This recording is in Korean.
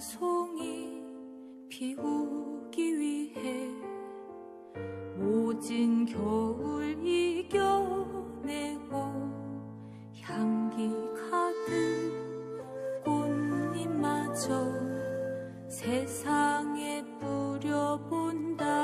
송이 피우기 위해 오진 겨울 이겨내고 향기 가득 꽃잎마저 세상에 뿌려본다.